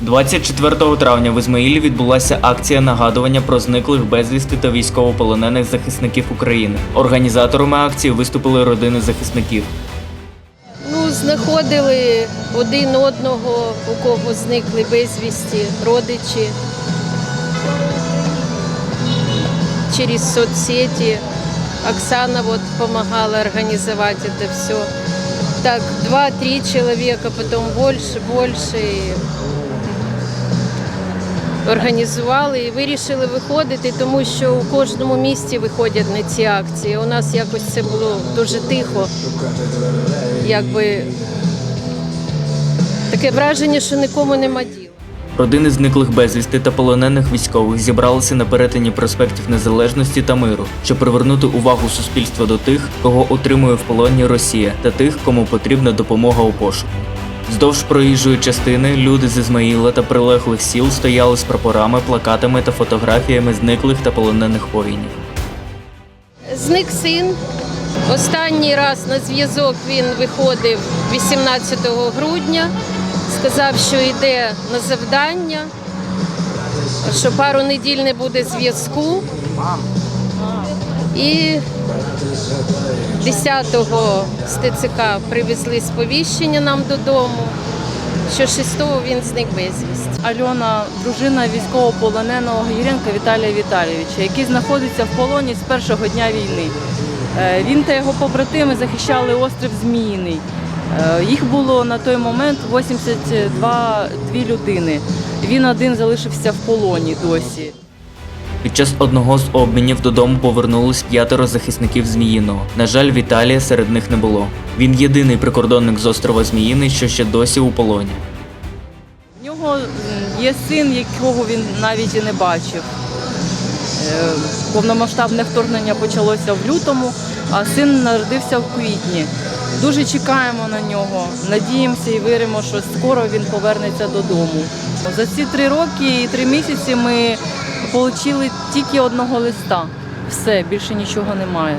24 травня в Ізмаїлі відбулася акція нагадування про зниклих безвісти та військовополонених захисників України. Організаторами акції виступили родини захисників. Ну, знаходили один одного, у кого зникли безвісті, родичі через соцсети. Оксана вот помогала организовать это все. Так, два-три человека, потом больше, больше. Організували і вирішили виходити, тому що у кожному місті виходять на ці акції. У нас якось це було дуже тихо якби таке враження, що нікому нема діла. Родини зниклих безвісти та полонених військових зібралися на перетині проспектів Незалежності та миру, щоб привернути увагу суспільства до тих, кого отримує в полоні Росія, та тих, кому потрібна допомога у пошуку. Вздовж проїжджої частини люди з Ізмаїла та прилеглих сіл стояли з прапорами, плакатами та фотографіями зниклих та полонених воїнів. Зник син. Останній раз на зв'язок він виходив 18 грудня, сказав, що йде на завдання, що пару неділь не буде зв'язку. І 10-го з ТЦК привезли сповіщення нам додому, що 6-го він зник безвісти. Альона, дружина військовополоненого Юренка Віталія Віталійовича, який знаходиться в полоні з першого дня війни. Е, Він та його побратими захищали острів Зміїний. Е, Їх було на той момент 82 дві людини. Він один залишився в полоні досі. Під час одного з обмінів додому повернулись п'ятеро захисників Зміїного. На жаль, Віталія серед них не було. Він єдиний прикордонник з острова Зміїний, що ще досі у полоні. В нього є син, якого він навіть і не бачив. Е, Повномасштабне вторгнення почалося в лютому, а син народився в квітні. Дуже чекаємо на нього, надіємося і віримо, що скоро він повернеться додому. За ці три роки і три місяці ми отримали тільки одного листа. Все, більше нічого немає.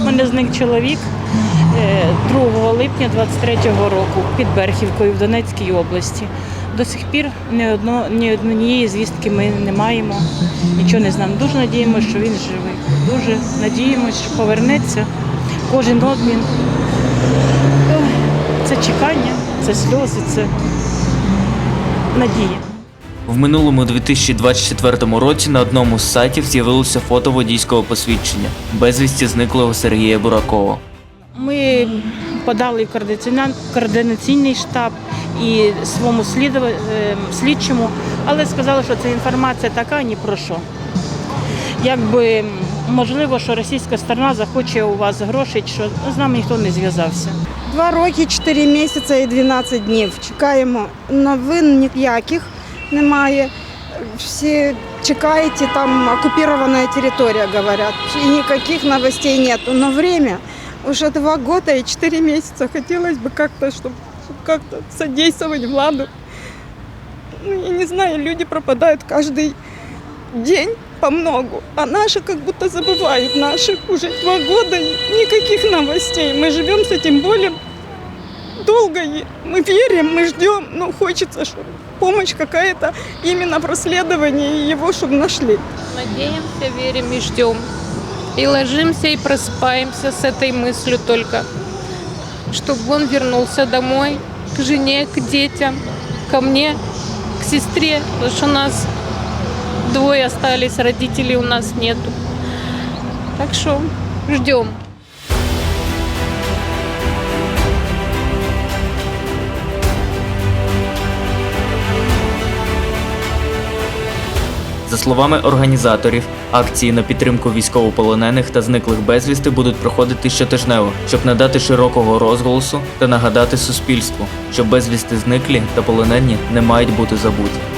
У мене зник чоловік е, 2 липня 23-го року під Берхівкою в Донецькій області. До сих пір ні, одно, ні однієї звістки ми не маємо, нічого не знаємо. Дуже надіємося, що він живий. Дуже надіємося, що повернеться кожен обмін. Це чекання, це сльози, це надія. В минулому 2024 році на одному з сайтів з'явилося фото водійського посвідчення безвісті зниклого Сергія Буракова. Ми подали в координаційний штаб і своєму слідова- е, слідчому, але сказали, що ця інформація така ні про що. Якби можливо, що російська сторона захоче у вас грошей, що з нами ніхто не зв'язався. Два роки, 4 місяці і 12 днів. Чекаємо. Новин ніяких немає. Всі чекаєте, там оккупирована територія, говорять. І ніяких новостей нету. Но время уже два года и 4 месяца. Хотелось бы как-то, чтобы как-то содействовать владу. Ну, я не знаю, люди пропадают каждый день по многу, а наши как будто забывают наших. Уже два года никаких новостей. Мы живем с этим болем долго. Мы верим, мы ждем, но хочется, чтобы помощь какая-то именно в расследовании его, чтобы нашли. Надеемся, верим и ждем. И ложимся и просыпаемся с этой мыслью только, чтобы он вернулся домой, к жене, к детям, ко мне, к сестре, потому что у нас двое остались, родителей у нас нету. Так что ждем. Словами організаторів, акції на підтримку військовополонених та зниклих безвісти будуть проходити щотижнево, щоб надати широкого розголосу та нагадати суспільству, що безвісти зниклі та полонені не мають бути забуті.